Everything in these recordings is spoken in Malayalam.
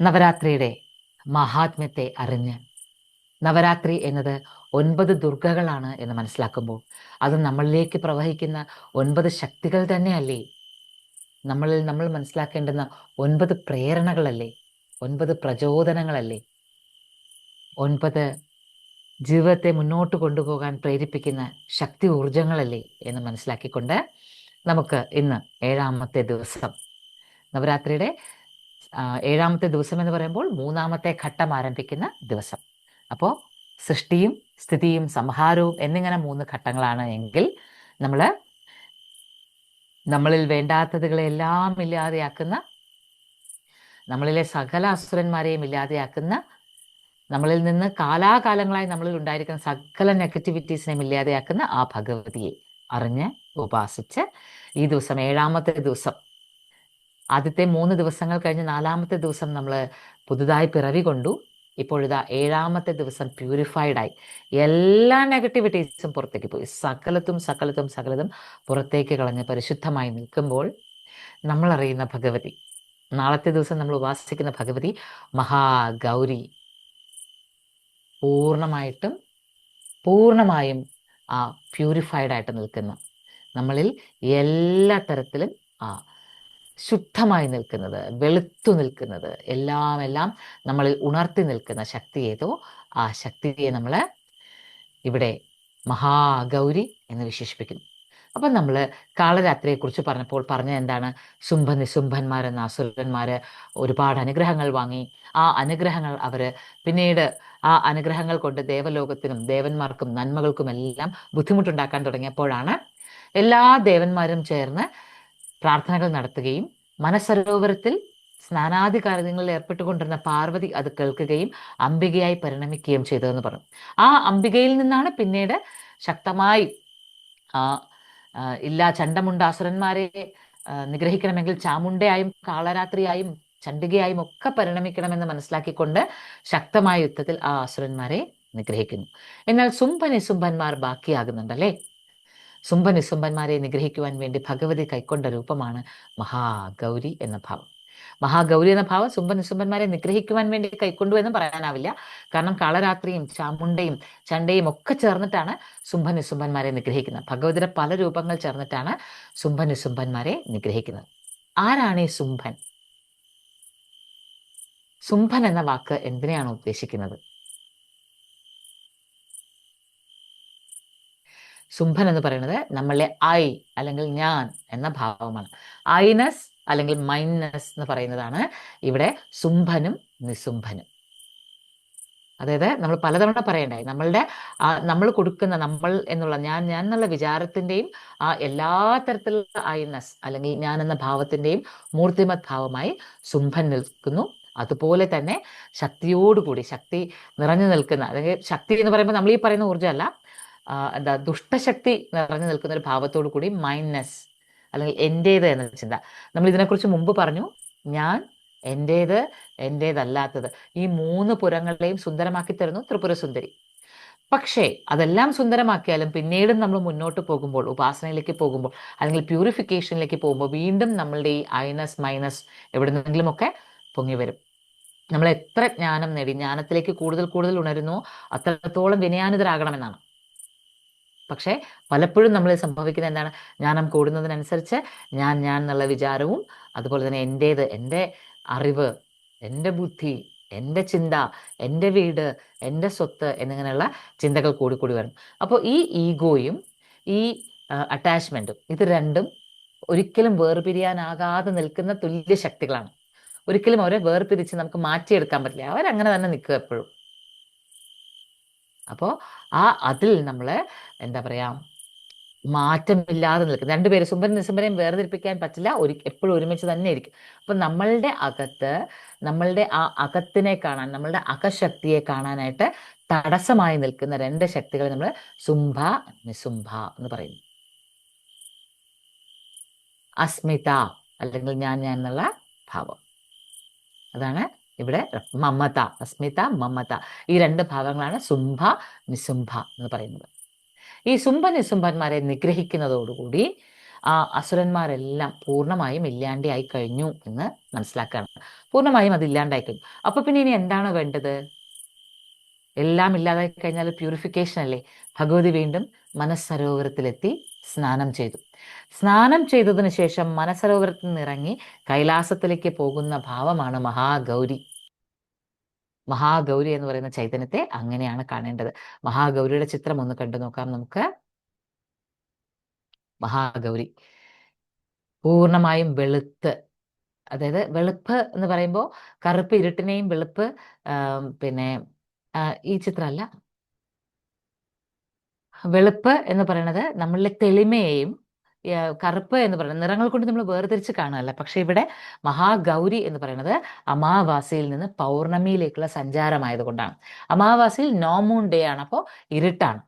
നവരാത്രിയുടെ മഹാത്മ്യത്തെ അറിഞ്ഞ്. നവരാത്രി എന്നത് ഒൻപത് ദുർഗകളാണ് എന്ന് മനസ്സിലാക്കുമ്പോൾ അത് നമ്മളിലേക്ക് പ്രവഹിക്കുന്ന ഒൻപത് ശക്തികൾ തന്നെയല്ലേ? നമ്മളിൽ നമ്മൾ മനസ്സിലാക്കേണ്ടുന്ന ഒൻപത് പ്രേരണകളല്ലേ? ഒൻപത് പ്രചോദനങ്ങളല്ലേ? ഒൻപത് ജീവിതത്തെ മുന്നോട്ട് കൊണ്ടുപോകാൻ പ്രേരിപ്പിക്കുന്ന ശക്തി ഊർജങ്ങളല്ലേ എന്ന് മനസ്സിലാക്കിക്കൊണ്ട് നമുക്ക് ഇന്ന് ഏഴാമത്തെ ദിവസം നവരാത്രിയുടെ ഏഴാമത്തെ ദിവസം എന്ന് പറയുമ്പോൾ മൂന്നാമത്തെ ഘട്ടം ആരംഭിക്കുന്ന ദിവസം. അപ്പോൾ സൃഷ്ടിയും സ്ഥിതിയും സംഹാരവും എന്നിങ്ങനെ മൂന്ന് ഘട്ടങ്ങളാണ് എങ്കിൽ നമ്മൾ നമ്മളിൽ വേണ്ടാത്തതുകളെ എല്ലാം ഇല്ലാതെയാക്കുന്ന നമ്മളിലെ സകല അസുരന്മാരെയും ഇല്ലാതെയാക്കുന്ന നമ്മളിൽ നിന്ന് കാലാകാലങ്ങളായി നമ്മളിൽ ഉണ്ടായിരിക്കുന്ന സകല നെഗറ്റിവിറ്റീസിനെയും ഇല്ലാതെയാക്കുന്ന ആ ഭഗവതിയെ അറിഞ്ഞ് ഉപാസിച്ച് ഈ ദിവസം ഏഴാമത്തെ ദിവസം ആദ്യത്തെ മൂന്ന് ദിവസങ്ങൾ കഴിഞ്ഞ് നാലാമത്തെ ദിവസം നമ്മൾ പുതുതായി പിറവി കൊണ്ടു. ഇപ്പോഴിതാ ഏഴാമത്തെ ദിവസം പ്യൂരിഫൈഡ് ആയി. എല്ലാ നെഗറ്റിവിറ്റീസും പുറത്തേക്ക് പോയി. സകലത്തും സകലത്തും സകലതും പുറത്തേക്ക് കളഞ്ഞ് പരിശുദ്ധമായി നിൽക്കുമ്പോൾ നമ്മൾ അറിയുന്ന ഭഗവതി നാളത്തെ ദിവസം നമ്മൾ ഉപാസിക്കുന്ന ഭഗവതി മഹാഗൗരി. പൂർണമായിട്ടും പൂർണമായും ആ പ്യൂരിഫൈഡ് ആയിട്ട് നിൽക്കുന്ന നമ്മളിൽ എല്ലാ തരത്തിലും ആ ശുദ്ധമായി നിൽക്കുന്നത് വെളുത്തു നിൽക്കുന്നത്. എല്ലാം എല്ലാം നമ്മൾ ഉണർത്തി നിൽക്കുന്ന ശക്തി ഏതോ ആ ശക്തിയെ നമ്മൾ ഇവിടെ മഹാഗൗരി എന്ന് വിശേഷിപ്പിക്കുന്നു. അപ്പം നമ്മൾ കാളരാത്രിയെ കുറിച്ച് പറഞ്ഞപ്പോൾ പറഞ്ഞ എന്താണ്? ശുംഭ നിശുംഭന്മാരെന്ന അസുരന്മാർ ഒരുപാട് അനുഗ്രഹങ്ങൾ വാങ്ങി. ആ അനുഗ്രഹങ്ങൾ അവർ പിന്നീട് ആ അനുഗ്രഹങ്ങൾ കൊണ്ട് ദേവലോകത്തിനും ദേവന്മാർക്കും നന്മകൾക്കും എല്ലാം ബുദ്ധിമുട്ടുണ്ടാക്കാൻ തുടങ്ങിയപ്പോഴാണ് എല്ലാ ദേവന്മാരും ചേർന്ന് പ്രാർത്ഥനകൾ നടത്തുകയും മനസ്സരോവരത്തിൽ സ്നാനാദി കാര്യങ്ങളിൽ ഏർപ്പെട്ടുകൊണ്ടിരുന്ന പാർവതി അത് കേൾക്കുകയും അംബികയായി പരിണമിക്കുകയും ചെയ്തതെന്ന് പറഞ്ഞു. ആ അംബികയിൽ നിന്നാണ് പിന്നീട് ശക്തമായി ആ ഇല്ല ചണ്ടമുണ്ട അസുരന്മാരെ നിഗ്രഹിക്കണമെങ്കിൽ ചാമുണ്ടയായും കാളരാത്രിയായും ചണ്ഡികയായും ഒക്കെ പരിണമിക്കണമെന്ന് മനസ്സിലാക്കിക്കൊണ്ട് ശക്തമായ യുദ്ധത്തിൽ ആ അസുരന്മാരെ നിഗ്രഹിക്കുന്നു. എന്നാൽ സുംഭനിസുംഭന്മാർ ബാക്കിയാകുന്നുണ്ടല്ലേ? സുംഭനിസുംഭന്മാരെ നിഗ്രഹിക്കുവാൻ വേണ്ടി ഭഗവതി കൈക്കൊണ്ട രൂപമാണ് മഹാഗൗരി എന്ന ഭാവം. മഹാഗൗരി എന്ന ഭാവം സുംഭനിസുംഭന്മാരെ നിഗ്രഹിക്കുവാൻ വേണ്ടി കൈക്കൊണ്ടു എന്ന് പറയാനാവില്ല. കാരണം കാളരാത്രിയും ചാമുണ്ടയും ചണ്ടയും ഒക്കെ ചേർന്നിട്ടാണ് സുംഭനിസുംഭന്മാരെ നിഗ്രഹിക്കുന്നത്. ഭഗവതിയുടെ പല രൂപങ്ങൾ ചേർന്നിട്ടാണ് സുംഭനിസുംഭന്മാരെ നിഗ്രഹിക്കുന്നത്. ആരാണ് ഈ സുംഭൻ? സുംഭൻ എന്ന വാക്ക് എന്തിനെയാണ് ഉദ്ദേശിക്കുന്നത്? സുംഭൻ എന്ന് പറയുന്നത് നമ്മളിലെ ഐ അല്ലെങ്കിൽ ഞാൻ എന്ന ഭാവമാണ്. ഐനസ് അല്ലെങ്കിൽ മൈനസ് എന്ന് പറയുന്നതാണ് ഇവിടെ ശുംഭനും നിസുംഭനും. അതായത് നമ്മൾ പലതവണ പറയണ്ടായി നമ്മളുടെ നമ്മൾ കൊടുക്കുന്ന നമ്മൾ എന്നുള്ള ഞാൻ ഞാൻ എന്നുള്ള വിചാരത്തിന്റെയും ആ എല്ലാ തരത്തിലുള്ള ഐനസ് അല്ലെങ്കിൽ ഞാൻ എന്ന ഭാവത്തിന്റെയും മൂർത്തിമത് ഭാവമായി ശുംഭൻ നിൽക്കുന്നു. അതുപോലെ തന്നെ ശക്തിയോടുകൂടി ശക്തി നിറഞ്ഞു നിൽക്കുന്ന അല്ലെങ്കിൽ ശക്തി എന്ന് പറയുമ്പോൾ നമ്മൾ ഈ പറയുന്ന ഊർജമല്ല എന്താ ദുഷ്ടശക്തി നിറഞ്ഞു നിൽക്കുന്ന ഒരു ഭാവത്തോടു കൂടി മൈനസ് അല്ലെങ്കിൽ എന്റേത് എന്ന ചിന്ത. നമ്മൾ ഇതിനെക്കുറിച്ച് മുമ്പ് പറഞ്ഞു ഞാൻ എന്റേത് എന്റേതല്ലാത്തത് ഈ മൂന്ന് പുരങ്ങളെയും സുന്ദരമാക്കി തരുന്നു ത്രിപുര സുന്ദരി പക്ഷേ അതെല്ലാം സുന്ദരമാക്കിയാലും പിന്നീടും നമ്മൾ മുന്നോട്ട് പോകുമ്പോൾ ഉപാസനയിലേക്ക് പോകുമ്പോൾ അല്ലെങ്കിൽ പ്യൂരിഫിക്കേഷനിലേക്ക് പോകുമ്പോൾ വീണ്ടും നമ്മളുടെ ഈ ഐനസ് മൈനസ് എവിടെ നിന്നെങ്കിലുമൊക്കെ പൊങ്ങി വരും. നമ്മൾ എത്ര ജ്ഞാനം നേടി ജ്ഞാനത്തിലേക്ക് കൂടുതൽ കൂടുതൽ ഉണരുന്നു അത്രത്തോളം വിനയാനിതരാകണമെന്നാണ്. പക്ഷേ പലപ്പോഴും നമ്മൾ സംഭവിക്കുന്നത് എന്താണ്? ജ്ഞാനം കൂടുന്നതിനനുസരിച്ച് ഞാൻ ഞാൻ എന്നുള്ള വിചാരവും അതുപോലെ തന്നെ എന്റേത് എന്റെ അറിവ് എന്റെ ബുദ്ധി എന്റെ ചിന്ത എന്റെ വീട് എന്റെ സ്വത്ത് എന്നിങ്ങനെയുള്ള ചിന്തകൾ കൂടി കൂടി വരും. അപ്പോൾ ഈ ഈഗോയും ഈ അറ്റാച്ച്മെന്റും ഇത് രണ്ടും ഒരിക്കലും വേർപിരിയാനാകാതെ നിൽക്കുന്ന തുല്യ ശക്തികളാണ്. ഒരിക്കലും അവരെ വേർപിരിച്ച് നമുക്ക് മാറ്റിയെടുക്കാൻ പറ്റില്ല. അവരങ്ങനെ തന്നെ നിൽക്കുക എപ്പോഴും. അപ്പോൾ ആ അതിൽ നമ്മൾ എന്താ പറയുക മാറ്റമില്ലാതെ നിൽക്കും. രണ്ടുപേര് സുമ്പരം നിസുംബനെയും വേർതിരിപ്പിക്കാൻ പറ്റില്ല. ഒരു എപ്പോഴും ഒരുമിച്ച് തന്നെ ഇരിക്കും. അപ്പം നമ്മളുടെ അകത്ത് നമ്മളുടെ ആ അകത്തിനെ കാണാൻ നമ്മളുടെ അകശക്തിയെ കാണാനായിട്ട് തടസ്സമായി നിൽക്കുന്ന രണ്ട് ശക്തികൾ നമ്മൾ സുംഭ നിസുംഭ എന്ന് പറയുന്നു. അസ്മിത അല്ലെങ്കിൽ ഞാൻ ഞാൻ എന്നുള്ള ഭാവം. അതാണ് ഇവിടെ മമത അസ്മിത മമത. ഈ രണ്ട് ഭാവങ്ങളാണ് സുംഭ നിസുംഭ എന്ന് പറയുന്നത്. ഈ സുംഭ നിസുംഭന്മാരെ നിഗ്രഹിക്കുന്നതോടുകൂടി ആ അസുരന്മാരെല്ലാം പൂർണമായും ഇല്ലാണ്ടായി കഴിഞ്ഞു എന്ന് മനസ്സിലാക്കുകയാണ് പൂർണമായും അത് ഇല്ലാണ്ടായി കഴിഞ്ഞു. അപ്പൊ പിന്നെ ഇനി എന്താണ് വേണ്ടത്? എല്ലാം ഇല്ലാതായി കഴിഞ്ഞാൽ പ്യൂരിഫിക്കേഷൻ അല്ലേ? ഭഗവതി വീണ്ടും മനസ്സരോവരത്തിലെത്തി സ്നാനം ചെയ്തു. സ്നാനം ചെയ്തതിനു ശേഷം മനസ്സരോവരത്തിൽ നിന്നിറങ്ങി കൈലാസത്തിലേക്ക് പോകുന്ന ഭാവമാണ് മഹാഗൗരി. മഹാഗൗരി എന്ന് പറയുന്ന ചൈതന്യത്തെ അങ്ങനെയാണ് കാണേണ്ടത്. മഹാഗൗരിയുടെ ചിത്രം ഒന്ന് കണ്ടു നോക്കാം നമുക്ക്. മഹാഗൗരി. പൂർണമായും വെളുത്ത്. അതായത് വെളുപ്പ് എന്ന് പറയുമ്പോൾ കറുപ്പ് ഇരുട്ടിനെയും വെളുപ്പ് പിന്നെ ഈ ചിത്രമല്ല. വെളുപ്പ് എന്ന് പറയുന്നത് നമ്മളിലെ തെളിമയെയും കറുപ്പ് എന്ന് പറയുന്നത് നിറങ്ങൾ കൊണ്ട് നമ്മൾ വേർതിരിച്ച് കാണുകയല്ല. പക്ഷേ ഇവിടെ മഹാഗൗരി എന്ന് പറയുന്നത് അമാവാസിയിൽ നിന്ന് പൗർണമിയിലേക്കുള്ള സഞ്ചാരമായതുകൊണ്ടാണ്. അമാവാസിയിൽ നോമൂൺ ഡേ ആണ്. അപ്പോൾ ഇരുട്ടാണ്.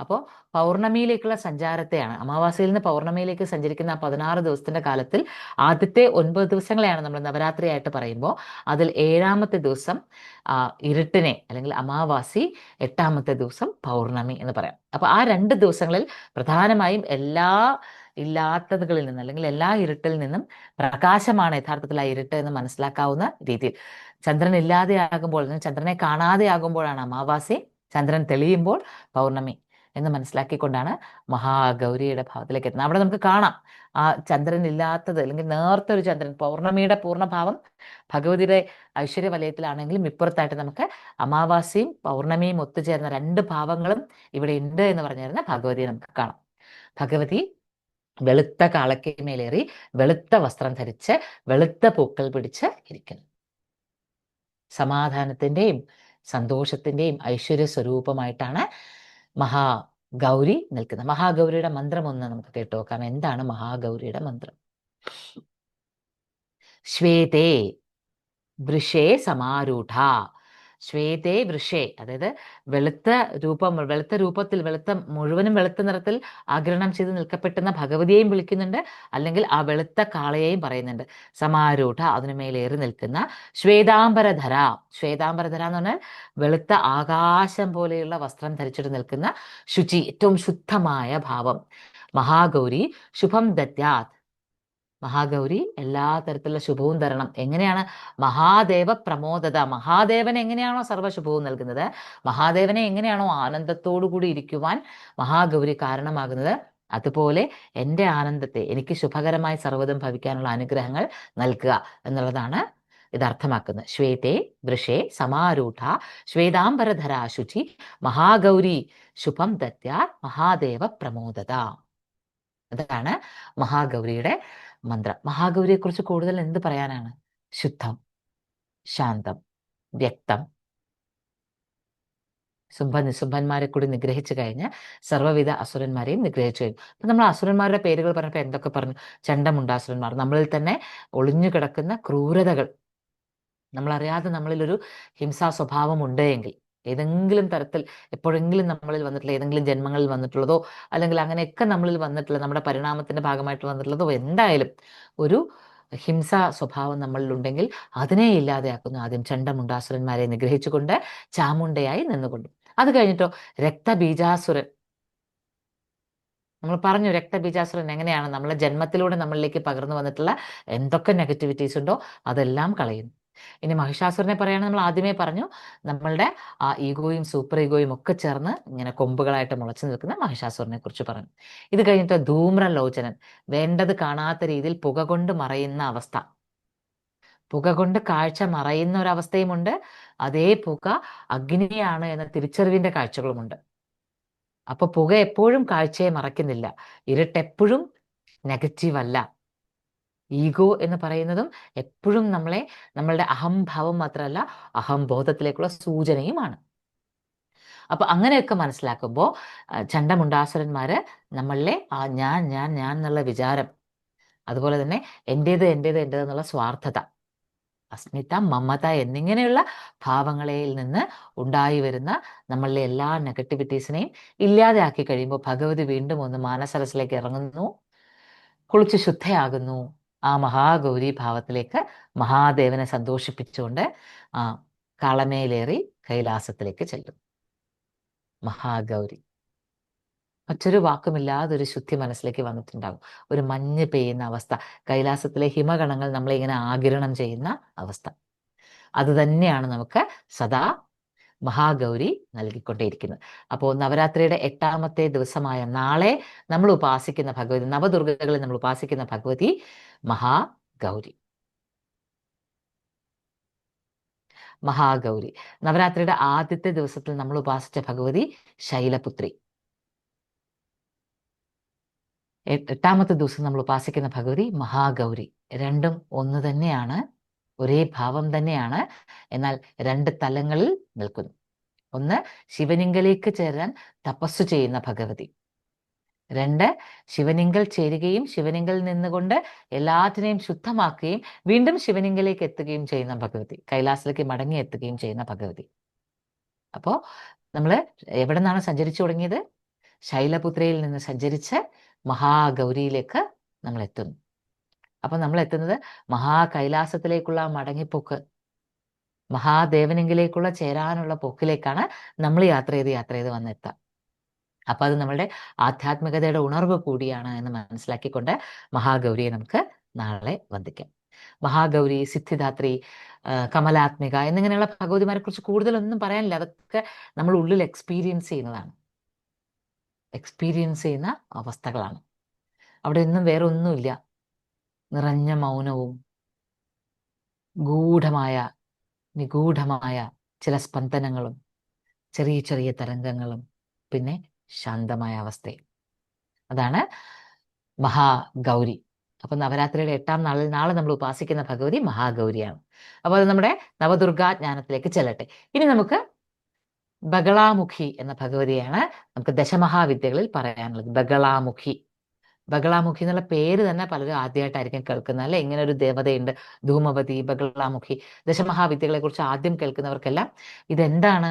അപ്പോൾ പൗർണമിയിലേക്കുള്ള സഞ്ചാരത്തെയാണ്. അമാവാസയിൽ നിന്ന് പൗർണമിയിലേക്ക് സഞ്ചരിക്കുന്ന ആ പതിനാറ് ദിവസത്തിന്റെ കാലത്തിൽ ആദ്യത്തെ ഒൻപത് ദിവസങ്ങളെയാണ് നമ്മൾ നവരാത്രിയായിട്ട് പറയുമ്പോൾ അതിൽ ഏഴാമത്തെ ദിവസം ഇരുട്ടിനെ അല്ലെങ്കിൽ അമാവാസി എട്ടാമത്തെ ദിവസം പൗർണമി എന്ന് പറയാം. അപ്പോൾ ആ രണ്ട് ദിവസങ്ങളിൽ പ്രധാനമായും എല്ലാ ഇല്ലാത്തതുകളിൽ നിന്ന് അല്ലെങ്കിൽ എല്ലാ ഇരുട്ടിൽ നിന്നും പ്രകാശമാണ് യഥാർത്ഥത്തിൽ ആ ഇരുട്ട് എന്ന് മനസ്സിലാക്കാവുന്ന രീതിയിൽ. ചന്ദ്രൻ ഇല്ലാതെയാകുമ്പോൾ ചന്ദ്രനെ കാണാതെയാകുമ്പോഴാണ് അമാവാസി. ചന്ദ്രൻ തെളിയുമ്പോൾ പൗർണമി. എന്ന് മനസ്സിലാക്കിക്കൊണ്ടാണ് മഹാഗൗരിയുടെ ഭാവത്തിലേക്ക് എത്തുന്നത്. അവിടെ നമുക്ക് കാണാം ആ ചന്ദ്രൻ ഇല്ലാത്തത് അല്ലെങ്കിൽ നേർത്ത ഒരു ചന്ദ്രൻ പൗർണമിയുടെ പൂർണഭാവം ഭഗവതിയുടെ ഐശ്വര്യ വലയത്തിലാണെങ്കിലും ഇപ്പുറത്തായിട്ട് നമുക്ക് അമാവാസിയും പൗർണമിയും ഒത്തുചേർന്ന രണ്ട് ഭാവങ്ങളും ഇവിടെ ഉണ്ട് എന്ന് പറഞ്ഞിരുന്ന ഭഗവതിയെ നമുക്ക് കാണാം. ഭഗവതി വെളുത്ത കാളക്കേമേലേറി വെളുത്ത വസ്ത്രം ധരിച്ച് വെളുത്ത പൂക്കൾ പിടിച്ച് ഇരിക്കുന്നു. സമാധാനത്തിന്റെയും സന്തോഷത്തിന്റെയും ഐശ്വര്യ സ്വരൂപമായിട്ടാണ് മഹാഗൗരി നിൽക്കുന്നത്. മഹാഗൗരിയുടെ മന്ത്രം ഒന്ന് നമുക്ക് കേട്ടു നോക്കാം. എന്താണ് മഹാഗൗരിയുടെ മന്ത്രം? ശ്വേതേ വൃഷേ സമാരൂഢ ശ്വേതേ വൃഷേ. അതായത് വെളുത്ത രൂപം വെളുത്ത രൂപത്തിൽ വെളുത്ത മുഴുവനും വെളുത്ത നിറത്തിൽ ആഗ്രഹണം ചെയ്ത് നിൽക്കപ്പെട്ടുന്ന ഭഗവതിയെയും വിളിക്കുന്നുണ്ട്. അല്ലെങ്കിൽ ആ വെളുത്ത കാളയെയും പറയുന്നുണ്ട്. സമാരൂഢ അതിനുമേലേറി നിൽക്കുന്ന ശ്വേതാംബരധര. ശ്വേതാംബരധര എന്ന് പറഞ്ഞാൽ വെളുത്ത ആകാശം പോലെയുള്ള വസ്ത്രം ധരിച്ചിട്ട് നിൽക്കുന്ന ശുചി ഏറ്റവും ശുദ്ധമായ ഭാവം. മഹാഗൗരി ശുഭം ദത്യാത് മഹാഗൗരി എല്ലാ തരത്തിലുള്ള ശുഭവും തരണം. എങ്ങനെയാണ് മഹാദേവ പ്രമോദത? മഹാദേവൻ എങ്ങനെയാണോ സർവശുഭവും നൽകുന്നത്? മഹാദേവനെ എങ്ങനെയാണോ ആനന്ദത്തോടു കൂടി ഇരിക്കുവാൻ മഹാഗൗരി കാരണമാകുന്നത്? അതുപോലെ എന്റെ ആനന്ദത്തെ എനിക്ക് ശുഭകരമായി സർവതും ഭവിക്കാനുള്ള അനുഗ്രഹങ്ങൾ നൽകുക എന്നുള്ളതാണ് ഇത് അർത്ഥമാക്കുന്നത് ശ്വേതേ വൃഷേ സമാരൂഢ ശ്വേതാംബരധരാ ശുചി മഹാഗൗരി ശുഭം ദത്യാ മഹാദേവ പ്രമോദത. അതാണ് മഹാഗൗരിയുടെ മന്ത്രം. മഹാഗൗരിയെക്കുറിച്ച് കൂടുതൽ എന്ത് പറയാനാണ്? ശുദ്ധം ശാന്തം വ്യക്തം. ശുംഭ നിശുംഭന്മാരെ കൂടി നിഗ്രഹിച്ചു കഴിഞ്ഞ് സർവവിധ അസുരന്മാരെയും നിഗ്രഹിച്ചു കഴിഞ്ഞു. അപ്പൊ നമ്മൾ അസുരന്മാരുടെ പേരുകൾ പറഞ്ഞപ്പോൾ എന്തൊക്കെ പറഞ്ഞു? ചണ്ടമുണ്ടാസുരന്മാർ നമ്മളിൽ തന്നെ ഒളിഞ്ഞു കിടക്കുന്ന ക്രൂരതകൾ. നമ്മളറിയാതെ നമ്മളിൽ ഒരു ഹിംസാ സ്വഭാവം ഉണ്ട് എങ്കിൽ ഏതെങ്കിലും തരത്തിൽ എപ്പോഴെങ്കിലും നമ്മളിൽ വന്നിട്ടുള്ള ഏതെങ്കിലും ജന്മങ്ങളിൽ വന്നിട്ടുള്ളതോ അല്ലെങ്കിൽ അങ്ങനെയൊക്കെ നമ്മളിൽ വന്നിട്ടുള്ള നമ്മുടെ പരിണാമത്തിന്റെ ഭാഗമായിട്ട് വന്നിട്ടുള്ളതോ എന്തായാലും ഒരു ഹിംസ സ്വഭാവം നമ്മളിലുണ്ടെങ്കിൽ അതിനെ ഇല്ലാതെയാക്കുന്നു ആദ്യം ചണ്ടമുണ്ടാസുരന്മാരെ നിഗ്രഹിച്ചുകൊണ്ട് ചാമുണ്ടയായി നിന്നുകൊണ്ട്. അത് കഴിഞ്ഞിട്ടോ രക്തബീജാസുരൻ. നമ്മൾ പറഞ്ഞു രക്തബീജാസുരൻ എങ്ങനെയാണ് നമ്മളെ ജന്മത്തിലൂടെ നമ്മളിലേക്ക് പകർന്നു വന്നിട്ടുള്ള എന്തൊക്കെ നെഗറ്റിവിറ്റീസ് ഉണ്ടോ അതെല്ലാം കളയുന്നു. ഇനി മഹിഷാസുരനെ പറയുകയാണെങ്കിൽ നമ്മൾ ആദ്യമേ പറഞ്ഞു. നമ്മളുടെ ആ ഈഗോയും സൂപ്പർ ഈഗോയും ഒക്കെ ചേർന്ന് ഇങ്ങനെ കൊമ്പുകളായിട്ട് മുളച്ചു നിൽക്കുന്ന മഹിഷാസുരനെ കുറിച്ച് പറഞ്ഞു. ഇത് കഴിഞ്ഞിട്ട് ധൂമ്രലോചനൻ വേണ്ടത് കാണാത്ത രീതിയിൽ പുക കൊണ്ട് മറയുന്ന അവസ്ഥ. പുക കൊണ്ട് കാഴ്ച മറയുന്ന ഒരവസ്ഥയുമുണ്ട് അതേ പുക അഗ്നിയാണ് എന്ന തിരിച്ചറിവിന്റെ കാഴ്ചകളുമുണ്ട് അപ്പൊ പുക എപ്പോഴും കാഴ്ചയെ മറയ്ക്കുന്നില്ല. ഇരുട്ടെപ്പോഴും നെഗറ്റീവ് അല്ല ഈഗോ എന്ന് പറയുന്നതും എപ്പോഴും നമ്മളെ നമ്മളുടെ അഹംഭാവം മാത്രമല്ല അഹംബോധത്തിലേക്കുള്ള സൂചനയുമാണ്. അപ്പൊ അങ്ങനെയൊക്കെ മനസ്സിലാക്കുമ്പോൾ ചണ്ടമുണ്ടാസുരന്മാര് നമ്മളിലെ ആ ഞാൻ ഞാൻ ഞാൻ എന്നുള്ള വിചാരം അതുപോലെ തന്നെ എന്റേത് എന്റേത് എന്റേത് എന്നുള്ള സ്വാർത്ഥത അസ്മിത മമത എന്നിങ്ങനെയുള്ള ഭാവങ്ങളിൽ നിന്ന് ഉണ്ടായി വരുന്ന നമ്മളിലെ എല്ലാ നെഗറ്റിവിറ്റീസിനെയും ഇല്ലാതെയാക്കി കഴിയുമ്പോൾ ഭഗവതി വീണ്ടും ഒന്ന് മാനസരസിലേക്ക് ഇറങ്ങുന്നു കുളിച്ച് ശുദ്ധയാകുന്നു ആ മഹാഗൗരി ഭാവത്തിലേക്ക് മഹാദേവനെ സന്തോഷിപ്പിച്ചുകൊണ്ട് ആ കളമേലേറി കൈലാസത്തിലേക്ക് ചെല്ലും. മഹാഗൗരി. മറ്റൊരു വാക്കുമില്ലാതെ ഒരു ശുദ്ധി മനസ്സിലേക്ക് വന്നിട്ടുണ്ടാകും ഒരു മഞ്ഞ് പെയ്യുന്ന അവസ്ഥ കൈലാസത്തിലെ ഹിമഗണങ്ങൾ നമ്മളിങ്ങനെ ആകിരണം ചെയ്യുന്ന അവസ്ഥ. അത് തന്നെയാണ് നമുക്ക് സദാ മഹാഗൗരി നൽകിക്കൊണ്ടേയിരിക്കുന്നത് അപ്പോൾ നവരാത്രിയുടെ എട്ടാമത്തെ ദിവസമായ നാളെ നമ്മൾ ഉപാസിക്കുന്ന ഭഗവതി നവദുർഗകളെ നമ്മൾ ഉപാസിക്കുന്ന ഭഗവതി മഹാഗൗരി. മഹാഗൗരി. നവരാത്രിയുടെ ആദ്യത്തെ ദിവസത്തിൽ നമ്മൾ ഉപാസിച്ച ഭഗവതി ശൈലപുത്രി. എട്ടാമത്തെ ദിവസം നമ്മൾ ഉപാസിക്കുന്ന ഭഗവതി മഹാഗൗരി. രണ്ടും ഒന്ന് തന്നെയാണ് ഒരേ ഭാവം തന്നെയാണ്. എന്നാൽ രണ്ട് തലങ്ങളിൽ നിൽക്കുന്നു. ഒന്ന് ശിവനിങ്കലേക്ക് ചേരാൻ തപസ്സു ചെയ്യുന്ന ഭഗവതി. രണ്ട് ശിവനിങ്കൽ ചേരുകയും ശിവനിങ്കൽ നിന്നുകൊണ്ട് എല്ലാത്തിനെയും ശുദ്ധമാക്കുകയും വീണ്ടും ശിവനിങ്കലേക്ക് എത്തുകയും ചെയ്യുന്ന ഭഗവതി. കൈലാസിലേക്ക് മടങ്ങി എത്തുകയും ചെയ്യുന്ന ഭഗവതി. അപ്പോ നമ്മൾ എവിടെ നിന്നാണ് സഞ്ചരിച്ചു തുടങ്ങിയത്? ശൈലപുത്രയിൽ നിന്ന് സഞ്ചരിച്ച് മഹാഗൗരിയിലേക്ക് നമ്മൾ എത്തുന്നു അപ്പൊ നമ്മൾ എത്തുന്നത് മഹാകൈലാസത്തിലേക്കുള്ള മടങ്ങിപ്പോക്ക്. മഹാദേവനെങ്കിലേക്കുള്ള ചേരാനുള്ള പോക്കിലേക്കാണ് നമ്മൾ യാത്ര ചെയ്ത് യാത്ര ചെയ്ത് വന്നെത്താം അപ്പൊ അത് നമ്മളുടെ ആധ്യാത്മികതയുടെ ഉണർവ് കൂടിയാണ് എന്ന് മനസ്സിലാക്കിക്കൊണ്ട് മഹാഗൗരിയെ നമുക്ക് നാളെ വന്ദിക്കാം. മഹാഗൗരി സിദ്ധിദാത്രി കമലാത്മിക എന്നിങ്ങനെയുള്ള ഭഗവതിമാരെ കുറിച്ച് കൂടുതലൊന്നും പറയാനില്ല. അതൊക്കെ നമ്മൾ ഉള്ളിൽ എക്സ്പീരിയൻസ് ചെയ്യുന്നതാണ്. എക്സ്പീരിയൻസ് ചെയ്യുന്ന അവസ്ഥകളാണ്. അവിടെ ഒന്നും വേറെ ഒന്നുമില്ല നിറഞ്ഞ മൗനവും ഗൂഢമായ നിഗൂഢമായ ചില സ്പന്ദനങ്ങളും ചെറിയ ചെറിയ തരംഗങ്ങളും പിന്നെ ശാന്തമായ അവസ്ഥയും. അതാണ് മഹാഗൗരി. അപ്പൊ നവരാത്രിയുടെ എട്ടാം നാളിൽ നാളെ നമ്മൾ ഉപാസിക്കുന്ന ഭഗവതി മഹാഗൗരിയാണ്. അപ്പോൾ അത് നമ്മുടെ നവദുർഗാ ജ്ഞാനത്തിലേക്ക് ചെല്ലട്ടെ. ഇനി നമുക്ക് ബഗളാമുഖി എന്ന ഭഗവതിയാണ് നമുക്ക് ദശമഹാവിദ്യകളിൽ പറയാനുള്ളത്. ബഗളാമുഖി. ബഗളാമുഖി എന്നുള്ള പേര് തന്നെ പലരും ആദ്യമായിട്ടായിരിക്കും കേൾക്കുന്നത് അല്ലെ? ഇങ്ങനെ ഒരു ദേവതയുണ്ട് ധൂമവതി ബഗളാമുഖി ദശമഹാവിദ്യകളെ കുറിച്ച് ആദ്യം കേൾക്കുന്നവർക്കെല്ലാം ഇതെന്താണ്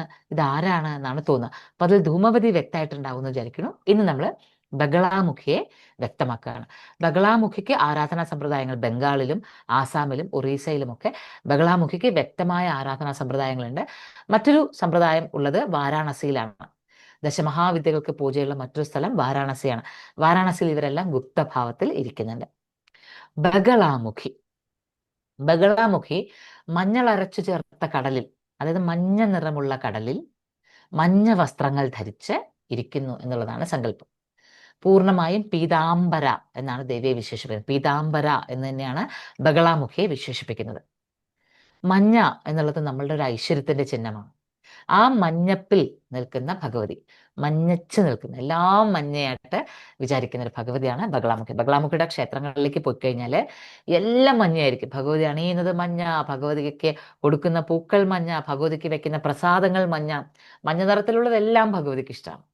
ആരാണ് എന്നാണ് തോന്നുക. അപ്പൊ അതിൽ ധൂമവതി വ്യക്തമായിട്ടുണ്ടാവും എന്ന് വിചാരിക്കുന്നു. ഇന്ന് നമ്മൾ ബഗളാമുഖിയെ വ്യക്തമാക്കുകയാണ്. ബഗളാമുഖിക്ക് ആരാധനാ സമ്പ്രദായങ്ങൾ ബംഗാളിലും ആസാമിലും ഒറീസയിലുമൊക്കെ ബഗളാമുഖിക്ക് വ്യക്തമായ ആരാധനാ സമ്പ്രദായങ്ങളുണ്ട്. മറ്റൊരു സമ്പ്രദായം ഉള്ളത് വാരാണസിയിലാണ്. ദശമഹാവിദ്യകൾക്ക് പൂജയുള്ള മറ്റൊരു സ്ഥലം വാരാണസിയാണ്. വാരാണസിയിൽ ഇവരെല്ലാം ഗുപ്തഭാവത്തിൽ ഇരിക്കുന്നുണ്ട്. ബഗളാമുഖി. ബഗളാമുഖി മഞ്ഞൾ അരച്ചു ചേർത്ത കടലിൽ അതായത് മഞ്ഞ നിറമുള്ള കടലിൽ മഞ്ഞ വസ്ത്രങ്ങൾ ധരിച്ച് ഇരിക്കുന്നു എന്നുള്ളതാണ് സങ്കല്പം. പൂർണമായും പീതാംബര എന്നാണ് ദേവിയെ വിശേഷിപ്പിക്കുന്നത്. പീതാംബര എന്ന് തന്നെയാണ് ബഗളാമുഖിയെ വിശേഷിപ്പിക്കുന്നത്. മഞ്ഞ എന്നുള്ളത് നമ്മളുടെ ഒരു ഐശ്വര്യത്തിന്റെ ചിഹ്നമാണ്. ആ മഞ്ഞപ്പിൽ നിൽക്കുന്ന ഭഗവതി മഞ്ഞച്ച് നിൽക്കുന്ന എല്ലാം മഞ്ഞയായിട്ട് വിചാരിക്കുന്ന ഒരു ഭഗവതിയാണ് ബഗളാമുഖി ബഗളാമുഖിയുടെ ക്ഷേത്രങ്ങളിലേക്ക് പോയി കഴിഞ്ഞാൽ എല്ലാം മഞ്ഞയായിരിക്കും. ഭഗവതി അണിയുന്നത് മഞ്ഞ ഭഗവതിക്ക് കൊടുക്കുന്ന പൂക്കൾ മഞ്ഞ ഭഗവതിക്ക് വെക്കുന്ന പ്രസാദങ്ങൾ മഞ്ഞ മഞ്ഞ നിറത്തിലുള്ളതെല്ലാം ഭഗവതിക്ക് ഇഷ്ടമാണ്.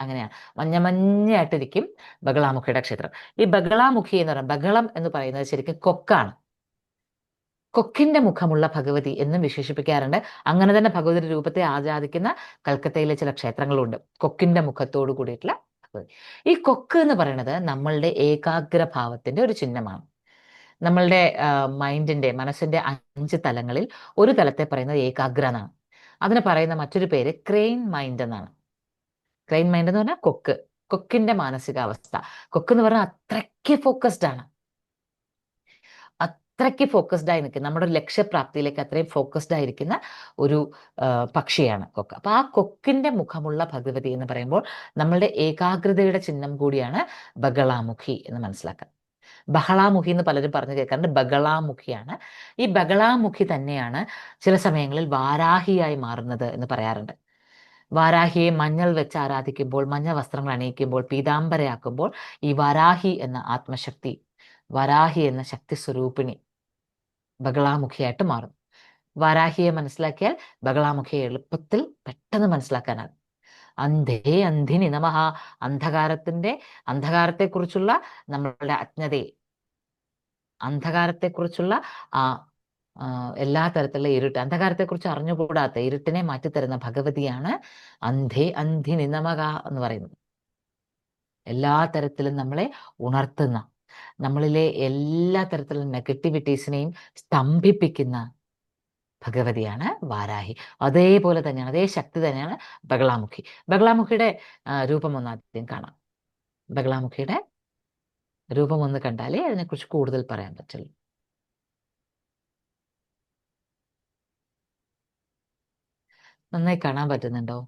അങ്ങനെയാണ് മഞ്ഞ മഞ്ഞയായിട്ടിരിക്കും ബഗളാമുഖിയുടെ ക്ഷേത്രം. ഈ ബഗളാമുഖി എന്ന് പറയുന്നത് ബഗളം എന്ന് പറയുന്നത് ശരിക്കും കൊക്കാണ്. കൊക്കിന്റെ മുഖമുള്ള ഭഗവതി എന്നും വിശേഷിപ്പിക്കാറുണ്ട്. അങ്ങനെ തന്നെ ഭഗവതിയുടെ രൂപത്തെ ആചാദിക്കുന്ന കൽക്കത്തയിലെ ചില ക്ഷേത്രങ്ങളുണ്ട്. കൊക്കിന്റെ മുഖത്തോട് കൂടിയിട്ടുള്ള ഭഗവതി. ഈ കൊക്ക് എന്ന് പറയുന്നത് നമ്മളുടെ ഏകാഗ്രഭാവത്തിന്റെ ഒരു ചിഹ്നമാണ്. നമ്മളുടെ മൈൻഡിന്റെ മനസ്സിന്റെ അഞ്ച് തലങ്ങളിൽ ഒരു തലത്തെ പറയുന്നത് ഏകാഗ്ര എന്നാണ്. അതിന് പറയുന്ന മറ്റൊരു പേര് ക്രെയിൻ മൈൻഡ് എന്നാണ്. ക്രെയിൻ മൈൻഡ് എന്ന് പറഞ്ഞാൽ കൊക്ക്. കൊക്കിന്റെ മാനസികാവസ്ഥ. കൊക്ക് എന്ന് പറഞ്ഞാൽ അത്രയ്ക്ക് ഫോക്കസ്ഡ് ആണ്. അത്രയ്ക്ക് ഫോക്കസ്ഡ് ആയി നിൽക്കുന്ന നമ്മുടെ ലക്ഷ്യപ്രാപ്തിയിലേക്ക് അത്രയും ഫോക്കസ്ഡ് ആയിരിക്കുന്ന ഒരു പക്ഷിയാണ് കൊക്ക്. അപ്പോൾ ആ കൊക്കിന്റെ മുഖമുള്ള ഭഗവതി എന്ന് പറയുമ്പോൾ നമ്മളുടെ ഏകാഗ്രതയുടെ ചിഹ്നം കൂടിയാണ് ബഗളാമുഖി എന്ന് മനസ്സിലാക്കാം. ബഹളാമുഖി എന്ന് പലരും പറഞ്ഞു കേൾക്കാറുണ്ട് ബഗളാമുഖിയാണ്. ഈ ബഗളാമുഖി തന്നെയാണ് ചില സമയങ്ങളിൽ വാരാഹിയായി മാറുന്നത് എന്ന് പറയാറുണ്ട്. വാരാഹിയെ മഞ്ഞൾ വെച്ച് ആരാധിക്കുമ്പോൾ മഞ്ഞ വസ്ത്രങ്ങൾ അണിയിക്കുമ്പോൾ പീതാംബരയാക്കുമ്പോൾ ഈ വാരാഹി എന്ന ആത്മശക്തി വരാഹി എന്ന ശക്തി സ്വരൂപിണി ബഗളാമുഖിയായിട്ട് മാറും വാരാഹിയെ മനസ്സിലാക്കിയാൽ ബഹളാമുഖിയെ എളുപ്പത്തിൽ പെട്ടെന്ന് മനസ്സിലാക്കാനാകും. അന്ധേ അന്ധിനി നമഹ അന്ധകാരത്തിന്റെ അന്ധകാരത്തെക്കുറിച്ചുള്ള നമ്മളുടെ അജ്ഞതയെ അന്ധകാരത്തെക്കുറിച്ചുള്ള ആ എല്ലാ തരത്തിലുള്ള ഇരുട്ട് അന്ധകാരത്തെക്കുറിച്ച് അറിഞ്ഞുകൂടാത്ത ഇരുട്ടിനെ മാറ്റിത്തരുന്ന ഭഗവതിയാണ് അന്ധേ അന്ധിനി നമക എന്ന് പറയുന്നത്. എല്ലാ തരത്തിലും നമ്മളെ ഉണർത്തുന്ന നമ്മളിലെ എല്ലാ തരത്തിലുള്ള നെഗറ്റിവിറ്റീസിനെയും സ്തംഭിപ്പിക്കുന്ന ഭഗവതിയാണ് വാരാഹി. അതേപോലെ തന്നെയാണ് അതേ ശക്തി തന്നെയാണ് ബഗളാമുഖി. ബഗളാമുഖിയുടെ രൂപം ഒന്ന് ആദ്യം കാണാം. ബഗളാമുഖിയുടെ രൂപം ഒന്ന് കണ്ടാലേ അതിനെക്കുറിച്ച് കൂടുതൽ പറയാൻ പറ്റുള്ളൂ. നന്നായി കാണാൻ പറ്റുന്നുണ്ടോ?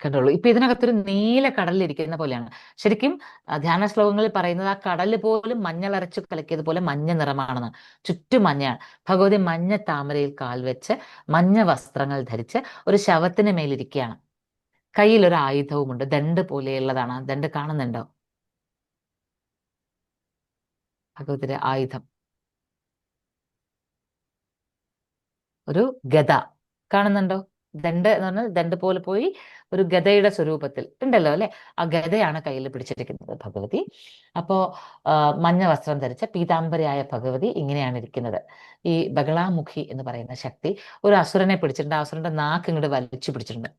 കണ്ടുള്ളൂ. ഇപ്പൊ ഇതിനകത്തൊരു നീല കടലിലിരിക്കുന്ന പോലെയാണ്. ശരിക്കും ധ്യാന ശ്ലോകങ്ങളിൽ പറയുന്നത് ആ കടൽ പോലും മഞ്ഞളരച്ചു കലക്കിയതുപോലെ മഞ്ഞ നിറമാണെന്ന്. ചുറ്റും മഞ്ഞയാണ്. ഭഗവതി മഞ്ഞ താമരയിൽ കാൽ വെച്ച് മഞ്ഞ വസ്ത്രങ്ങൾ ധരിച്ച് ഒരു ശവത്തിന് മേലിരിക്കുകയാണ്. കയ്യിൽ ഒരു ആയുധവുമുണ്ട്. ദണ്ട് പോലെയുള്ളതാണ്. ദണ്ട് കാണുന്നുണ്ടോ? ഭഗവതിയുടെ ആയുധം. ഒരു ഗത കാണുന്നുണ്ടോ? ദണ്ട് എന്ന് പറഞ്ഞാൽ ദണ്ട് പോലെ പോയി ഒരു ഗതയുടെ സ്വരൂപത്തിൽ. ഉണ്ടല്ലോ അല്ലെ? ആ ഗതയാണ് കയ്യിൽ പിടിച്ചിരിക്കുന്നത് ഭഗവതി. അപ്പോ മഞ്ഞ വസ്ത്രം ധരിച്ച പീതാംബരയായ ഭഗവതി ഇങ്ങനെയാണ് ഇരിക്കുന്നത്. ഈ ബഗളാമുഖി എന്ന് പറയുന്ന ശക്തി ഒരു അസുരനെ പിടിച്ചിട്ടുണ്ട്. അസുരന്റെ നാക്ക് ഇങ്ങോട്ട് വലിച്ചു പിടിച്ചിട്ടുണ്ട്.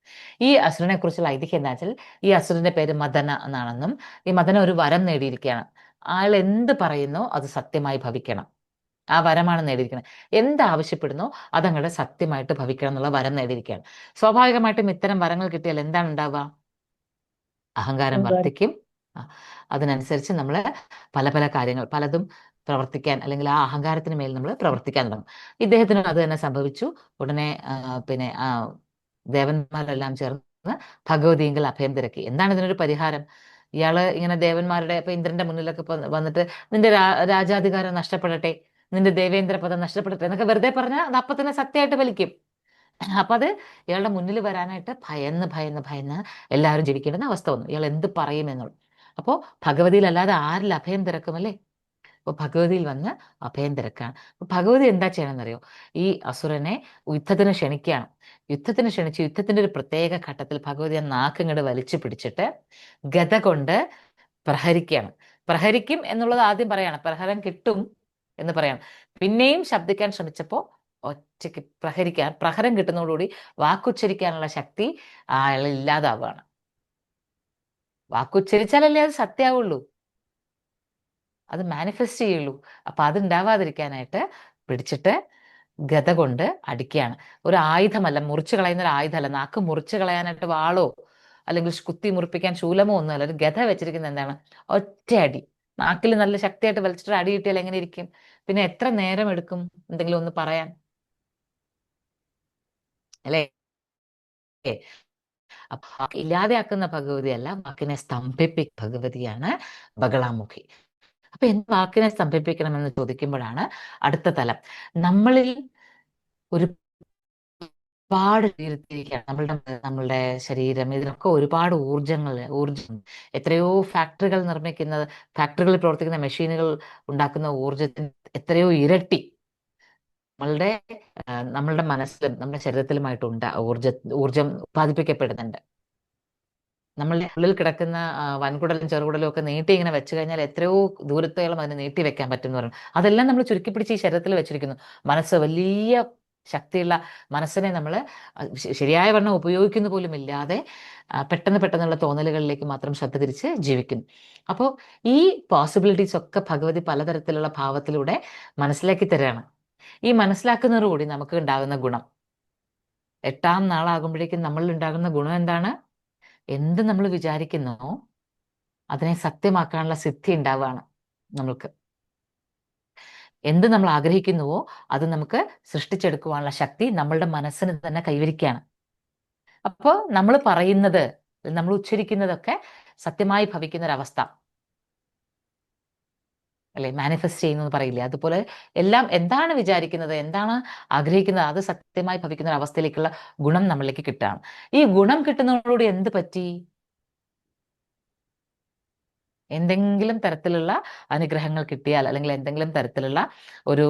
ഈ അസുരനെ കുറിച്ചുള്ള ഐതിഹ്യം എന്താ വെച്ചാൽ ഈ അസുരന്റെ പേര് മദന എന്നാണെന്നും ഈ മദന ഒരു വരം നേടിയിരിക്കുകയാണ്. അയാൾ എന്ത് പറയുന്നോ അത് സത്യമായി ഭവിക്കണം. ആ വരമാണ് നേടിയിരിക്കുന്നത്. എന്താവശ്യപ്പെടുന്നോ അതങ്ങളുടെ സത്യമായിട്ട് ഭവിക്കണം എന്നുള്ള വരം നേടിയിരിക്കുകയാണ്. സ്വാഭാവികമായിട്ടും ഇത്തരം വരങ്ങൾ കിട്ടിയാൽ എന്താണ് ഉണ്ടാവുക? അഹങ്കാരം വർദ്ധിക്കും. അതിനനുസരിച്ച് നമ്മൾ പല പല കാര്യങ്ങൾ പലതും പ്രവർത്തിക്കാൻ അല്ലെങ്കിൽ ആ അഹങ്കാരത്തിന് മേൽ നമ്മൾ പ്രവർത്തിക്കാൻ തുടങ്ങും. ഇദ്ദേഹത്തിന് അത് തന്നെ സംഭവിച്ചു. ഉടനെ പിന്നെ ആ ദേവന്മാരെല്ലാം ചേർന്ന് ഭഗവതിയെങ്കിൽ അഭയം തിരക്കി. എന്താണ് ഇതിനൊരു പരിഹാരം? ഇയാൾ ഇങ്ങനെ ദേവന്മാരുടെ ഇപ്പൊ ഇന്ദ്രന്റെ മുന്നിലൊക്കെ വന്നിട്ട് നിന്റെ രാജാധികാരം നഷ്ടപ്പെടട്ടെ. നിന്റെ ദേവേന്ദ്ര പദം നഷ്ടപ്പെടട്ടെ എന്നൊക്കെ വെറുതെ പറഞ്ഞാൽ അത് അപ്പം തന്നെ സത്യമായിട്ട് വലിക്കും. അപ്പൊ അത് ഇയാളുടെ മുന്നിൽ വരാനായിട്ട് ഭയന്ന് ഭയന്ന് ഭയന്ന് എല്ലാവരും ജീവിക്കേണ്ടുന്ന അവസ്ഥ വന്നു. ഇയാൾ എന്ത് പറയുമെന്നുള്ളു അപ്പോൾ ഭഗവതിയിൽ അല്ലാതെ ആരിൽ അഭയം തിരക്കുമല്ലേ? അപ്പോൾ ഭഗവതിയിൽ വന്ന് അഭയം തിരക്കാണ്. അപ്പോൾ ഭഗവതി എന്താ ചെയ്യണമെന്നറിയോ ഈ അസുരനെ യുദ്ധത്തിന് ക്ഷണിക്കുകയാണ്. യുദ്ധത്തിന് ക്ഷണിച്ച് യുദ്ധത്തിന്റെ ഒരു പ്രത്യേക ഘട്ടത്തിൽ ഭഗവതി ആ നാക്കിങ്ങോട് വലിച്ചു പിടിച്ചിട്ട് ഗത കൊണ്ട് പ്രഹരിക്കുകയാണ്. പ്രഹരിക്കും എന്നുള്ളത് ആദ്യം പറയാണ്. പ്രഹരം കിട്ടും എന്ന് പറയാം. പിന്നെയും ശബ്ദിക്കാൻ ശ്രമിച്ചപ്പോൾ ഒറ്റയ്ക്ക് പ്രഹരിക്കാൻ പ്രഹരം കിട്ടുന്നതോടുകൂടി വാക്കുച്ചരിക്കാനുള്ള ശക്തി അയാൾ ഇല്ലാതാവുകയാണ്. വാക്കുച്ചരിച്ചാലല്ലേ അത് സത്യാവുള്ളൂ. അത് മാനിഫെസ്റ്റ് ചെയ്യുള്ളൂ. അപ്പൊ അതുണ്ടാവാതിരിക്കാനായിട്ട് പിടിച്ചിട്ട് ഗത കൊണ്ട് അടിക്കുകയാണ്. ഒരു ആയുധമല്ല മുറിച്ചു കളയുന്ന ഒരു ആയുധമല്ല. നാക്ക് മുറിച്ചു കളയാനായിട്ട് വാളോ അല്ലെങ്കിൽ കുത്തി മുറിപ്പിക്കാൻ ശൂലമോ ഒന്നുമല്ല. ഒരു ഗത വെച്ചിരിക്കുന്നത് എന്താണ്? ഒറ്റയടി. നാക്കിൽ നല്ല ശക്തിയായിട്ട് വലിച്ചിട്ട് അടി കിട്ടിയാൽ എങ്ങനെ ഇരിക്കും? പിന്നെ എത്ര നേരം എടുക്കും? എന്തെങ്കിലും ഒന്ന് പറയാൻ. അല്ലേ? ഇല്ലാതെയാക്കുന്ന ഭഗവതിയല്ല വാക്കിനെ സ്തംഭിപ്പി ഭഗവതിയാണ് ബഗളാമുഖി. അപ്പൊ എന്ത് വാക്കിനെ സ്തംഭിപ്പിക്കണമെന്ന് ചോദിക്കുമ്പോഴാണ് അടുത്ത തലം. നമ്മളിൽ ഒരു ഒരുപാട് ശരീരത്തിലേക്കാണ് നമ്മളുടെ നമ്മളുടെ ശരീരം. ഇതിനൊക്കെ ഒരുപാട് ഊർജങ്ങൾ ഊർജം എത്രയോ ഫാക്ടറികൾ നിർമ്മിക്കുന്ന ഫാക്ടറികളിൽ പ്രവർത്തിക്കുന്ന മെഷീനുകൾ ഉണ്ടാക്കുന്ന ഊർജത്തിന് എത്രയോ ഇരട്ടി നമ്മളുടെ നമ്മളുടെ മനസ്സിലും നമ്മുടെ ശരീരത്തിലുമായിട്ട് ഉണ്ട് ഊർജ ഊർജം ഉത്പാദിപ്പിക്കപ്പെടുന്നുണ്ട്. നമ്മളുടെ ഉള്ളിൽ കിടക്കുന്ന വൻകുടലും ചെറുകുടലും ഒക്കെ നീട്ടി ഇങ്ങനെ വെച്ച് കഴിഞ്ഞാൽ എത്രയോ ദൂരത്തോളം അതിനെ നീട്ടി വെക്കാൻ പറ്റും എന്ന് പറയുന്നത് അതെല്ലാം നമ്മൾ ചുരുക്കി പിടിച്ച് ഈ ശരീരത്തിൽ വെച്ചിരിക്കുന്നു. മനസ്സ് വലിയ ശക്തിയുള്ള മനസ്സിനെ നമ്മൾ ശരിയായ വണ്ണം ഉപയോഗിക്കുന്ന പോലും ഇല്ലാതെ പെട്ടെന്ന് പെട്ടെന്നുള്ള തോന്നലുകളിലേക്ക് മാത്രം ശ്രദ്ധ തിരിച്ച് ജീവിക്കുന്നു. അപ്പോൾ ഈ പോസിബിലിറ്റീസ് ഒക്കെ ഭഗവതി പലതരത്തിലുള്ള ഭാവത്തിലൂടെ മനസ്സിലാക്കി തരികയാണ് ഈ മനസ്സിലാക്കുന്നതോടുകൂടി നമുക്ക് ഉണ്ടാകുന്ന ഗുണം. എട്ടാം നാളാകുമ്പോഴേക്കും നമ്മളിൽ ഉണ്ടാകുന്ന ഗുണം എന്താണ്? എന്ത് നമ്മൾ വിചാരിക്കുന്നോ അതിനെ സത്യമാക്കാനുള്ള സിദ്ധി ഉണ്ടാവുകയാണ് നമ്മൾക്ക്. എന്ത് നമ്മൾ ആഗ്രഹിക്കുന്നുവോ അത് നമുക്ക് സൃഷ്ടിച്ചെടുക്കുവാനുള്ള ശക്തി നമ്മളുടെ മനസ്സിന് തന്നെ കൈവരിക്കുകയാണ്. അപ്പോൾ നമ്മൾ പറയുന്നത് നമ്മൾ ഉച്ചരിക്കുന്നതൊക്കെ സത്യമായി ഭവിക്കുന്ന ഒരവസ്ഥ അല്ലെ? മാനിഫെസ്റ്റ് ചെയ്യുന്നു പറയില്ലേ? അതുപോലെ എല്ലാം എന്താണ് വിചാരിക്കുന്നത് എന്താണ് ആഗ്രഹിക്കുന്നത് അത് സത്യമായി ഭവിക്കുന്ന ഒരു അവസ്ഥയിലേക്കുള്ള ഗുണം നമ്മളിലേക്ക് കിട്ടുകയാണ്. ഈ ഗുണം കിട്ടുന്നതോടുകൂടി എന്ത് പറ്റി? എന്തെങ്കിലും തരത്തിലുള്ള അനുഗ്രഹങ്ങൾ കിട്ടിയാൽ അല്ലെങ്കിൽ എന്തെങ്കിലും തരത്തിലുള്ള ഒരു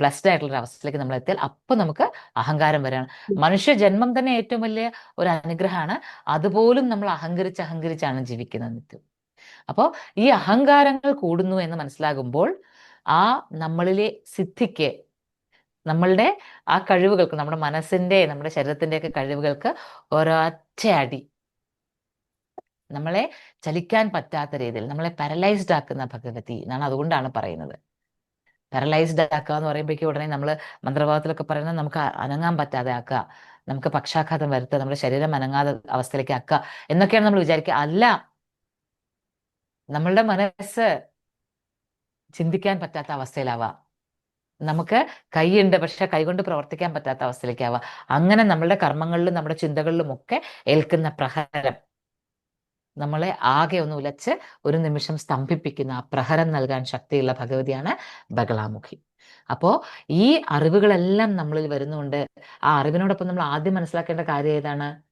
ബ്ലസ്ഡ് ആയിട്ടുള്ള ഒരു അവസ്ഥയിലേക്ക് നമ്മൾ എത്തിയാൽ അപ്പോൾ നമുക്ക് അഹങ്കാരം വരികയാണ് മനുഷ്യ ജന്മം തന്നെ ഏറ്റവും വലിയ ഒരു അനുഗ്രഹമാണ്. അതുപോലും നമ്മൾ അഹങ്കരിച്ച് അഹങ്കരിച്ചാണ് ജീവിക്കുന്നത് നിത്യം. അപ്പോൾ ഈ അഹങ്കാരങ്ങൾ കൂടുന്നു എന്ന് മനസ്സിലാകുമ്പോൾ ആ നമ്മളിലെ സിദ്ധിക്ക് നമ്മളുടെ ആ കഴിവുകൾക്ക് നമ്മുടെ മനസ്സിന്റെ നമ്മുടെ ശരീരത്തിന്റെ ഒക്കെ കഴിവുകൾക്ക് ഒരൊറ്റ അടി നമ്മളെ ചലിക്കാൻ പറ്റാത്ത രീതിയിൽ നമ്മളെ പാരലൈസ്ഡ് ആക്കുന്ന ഭഗവതി എന്നാണ് അതുകൊണ്ടാണ് പറയുന്നത്. പാരലൈസ്ഡ് ആക്കുക എന്ന് പറയുമ്പോഴേക്കും ഉടനെ നമ്മൾ മന്ത്രവാദത്തിലൊക്കെ പറയുന്നത് നമുക്ക് അനങ്ങാൻ പറ്റാതെ ആക്കുക നമുക്ക് പക്ഷാഘാതം വരുത്തുക നമ്മുടെ ശരീരം അനങ്ങാതെ അവസ്ഥയിലേക്ക് ആക്കുക എന്നൊക്കെയാണ് നമ്മൾ വിചാരിക്കുക. അല്ല നമ്മളുടെ മനസ്സ് ചിന്തിക്കാൻ പറ്റാത്ത അവസ്ഥയിലാവാം. നമുക്ക് കൈയുണ്ട് പക്ഷെ കൈകൊണ്ട് പ്രവർത്തിക്കാൻ പറ്റാത്ത അവസ്ഥയിലേക്കാവുക അങ്ങനെ നമ്മളുടെ കർമ്മങ്ങളിലും നമ്മുടെ ചിന്തകളിലും ഒക്കെ ഏൽക്കുന്ന പ്രഹരം നമ്മളെ ആകെ ഒന്ന് ഉലച്ച് ഒരു നിമിഷം സ്തംഭിപ്പിക്കുന്ന ആ പ്രഹരം നൽകാൻ ശക്തിയുള്ള ഭഗവതിയാണ് ബഗളാമുഖി. അപ്പോ ഈ അറിവുകളെല്ലാം നമ്മളിൽ വരുന്നുണ്ട്. ആ അറിവിനോടൊപ്പം നമ്മൾ ആദ്യം മനസ്സിലാക്കേണ്ട കാര്യം ഏതാണ്?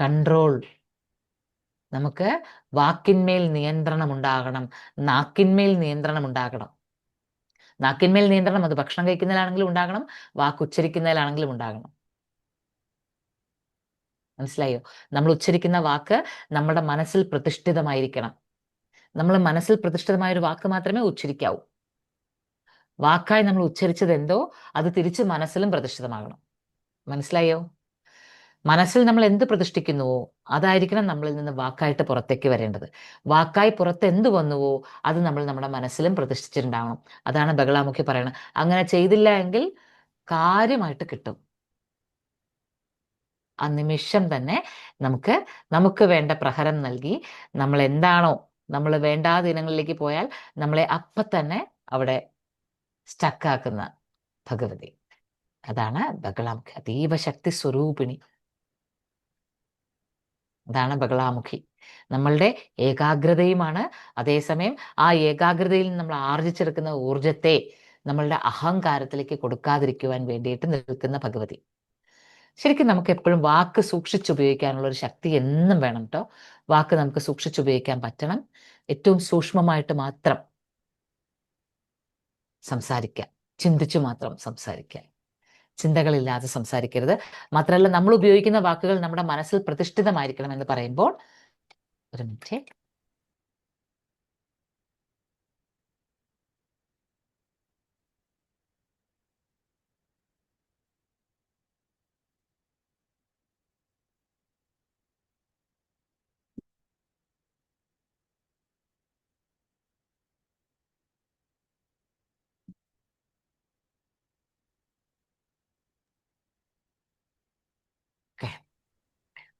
കൺട്രോൾ. നമുക്ക് വാക്കിന്മേൽ നിയന്ത്രണം ഉണ്ടാകണം. നാക്കിന്മേൽ നിയന്ത്രണം ഉണ്ടാകണം. നാക്കിന്മേൽ നിയന്ത്രണം അത് ഭക്ഷണം കഴിക്കുന്നതിലാണെങ്കിലും ഉണ്ടാകണം വാക്ക് ഉച്ചരിക്കുന്നതിലാണെങ്കിലും ഉണ്ടാകണം. മനസ്സിലായോ? നമ്മൾ ഉച്ചരിക്കുന്ന വാക്ക് നമ്മുടെ മനസ്സിൽ പ്രതിഷ്ഠിതമായിരിക്കണം. നമ്മൾ മനസ്സിൽ പ്രതിഷ്ഠിതമായ ഒരു വാക്ക് മാത്രമേ ഉച്ചരിക്കാവൂ. വാക്കായി നമ്മൾ ഉച്ചരിച്ചത് എന്തോ? അത് തിരിച്ച് മനസ്സിലും പ്രതിഷ്ഠിതമാകണം. മനസ്സിലായോ? മനസ്സിൽ നമ്മൾ എന്ത് പ്രതിഷ്ഠിക്കുന്നുവോ അതായിരിക്കണം നമ്മളിൽ നിന്ന് വാക്കായിട്ട് പുറത്തേക്ക് വരേണ്ടത്. വാക്കായി പുറത്ത് എന്ത് വന്നുവോ അത് നമ്മൾ നമ്മുടെ മനസ്സിലും പ്രതിഷ്ഠിച്ചിട്ടുണ്ടാവണം. അതാണ് ബഗളാമുഖി പറയുന്നത് അങ്ങനെ ചെയ്തില്ല എങ്കിൽ കാര്യമായിട്ട് കിട്ടും. ആ നിമിഷം തന്നെ നമുക്ക് നമുക്ക് വേണ്ട പ്രഹരം നൽകി നമ്മൾ എന്താണോ നമ്മൾ വേണ്ടാത്ത ഇനങ്ങളിലേക്ക് പോയാൽ നമ്മളെ അപ്പം തന്നെ അവിടെ സ്റ്റക്കാക്കുന്ന ഭഗവതി. അതാണ് ബഗളാമുഖി അതീവ ശക്തി സ്വരൂപിണി. അതാണ് ബഗളാമുഖി. നമ്മളുടെ ഏകാഗ്രതയുമാണ്. അതേസമയം ആ ഏകാഗ്രതയിൽ നമ്മൾ ആർജിച്ചെടുക്കുന്ന ഊർജത്തെ നമ്മളുടെ അഹങ്കാരത്തിലേക്ക് കൊടുക്കാതിരിക്കുവാൻ വേണ്ടിയിട്ട് നിൽക്കുന്ന ഭഗവതി. ശരിക്കും നമുക്ക് എപ്പോഴും വാക്ക് സൂക്ഷിച്ചുപയോഗിക്കാനുള്ള ഒരു ശക്തി എന്നും വേണം കേട്ടോ വാക്ക് നമുക്ക് സൂക്ഷിച്ചുപയോഗിക്കാൻ പറ്റണം. ഏറ്റവും സൂക്ഷ്മമായിട്ട് മാത്രം സംസാരിക്കുക. ചിന്തിച്ചു മാത്രം സംസാരിക്കുക. ചിന്തകളില്ലാതെ സംസാരിക്കരുത്. മാത്രമല്ല നമ്മൾ ഉപയോഗിക്കുന്ന വാക്കുകൾ നമ്മുടെ മനസ്സിൽ പ്രതിഷ്ഠിതമായിരിക്കണം എന്ന് പറയുമ്പോൾ ഒരു മിനിറ്റ്.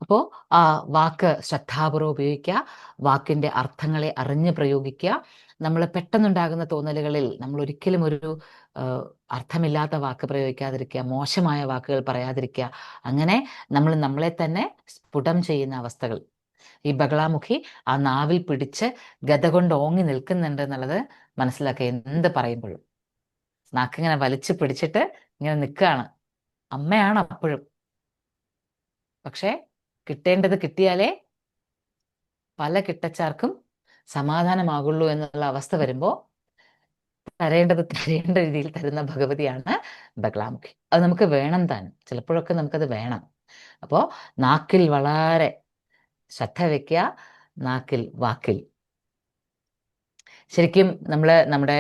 അപ്പോൾ ആ വാക്ക് ശ്രദ്ധാപൂർവം ഉപയോഗിക്കുക വാക്കിന്റെ അർത്ഥങ്ങളെ അറിഞ്ഞ് പ്രയോഗിക്കുക. നമ്മൾ പെട്ടെന്നുണ്ടാകുന്ന തോന്നലുകളിൽ നമ്മൾ ഒരിക്കലും ഒരു അർത്ഥമില്ലാത്ത വാക്ക് പ്രയോഗിക്കാതിരിക്കുക മോശമായ വാക്കുകൾ പറയാതിരിക്കുക. അങ്ങനെ നമ്മൾ നമ്മളെ തന്നെ സ്ഫുടം ചെയ്യുന്ന അവസ്ഥകൾ. ഈ ബഗളാമുഖി ആ നാവിൽ പിടിച്ച് ഗത കൊണ്ട് ഓങ്ങി നിൽക്കുന്നുണ്ട് എന്നുള്ളത് മനസ്സിലാക്കുക എന്ത് പറയുമ്പോഴും. നാക്കിങ്ങനെ വലിച്ചു പിടിച്ചിട്ട് ഇങ്ങനെ നിൽക്കുകയാണ്. അമ്മയാണ് അപ്പോഴും. പക്ഷേ കിട്ടേണ്ടത് കിട്ടിയാലേ പല കിട്ടച്ചാർക്കും സമാധാനമാകുള്ളൂ എന്നുള്ള അവസ്ഥ വരുമ്പോൾ തരേണ്ടത് തരേണ്ട രീതിയിൽ തരുന്ന ഭഗവതിയാണ് ബഗ്ലാമുഖി. അത് നമുക്ക് വേണം താൻ ചിലപ്പോഴൊക്കെ നമുക്കത് വേണം. അപ്പോൾ നാക്കിൽ വളരെ ശ്രദ്ധ വയ്ക്കുക നാക്കിൽ വാക്കിൽ. ശരിക്കും നമ്മൾ നമ്മുടെ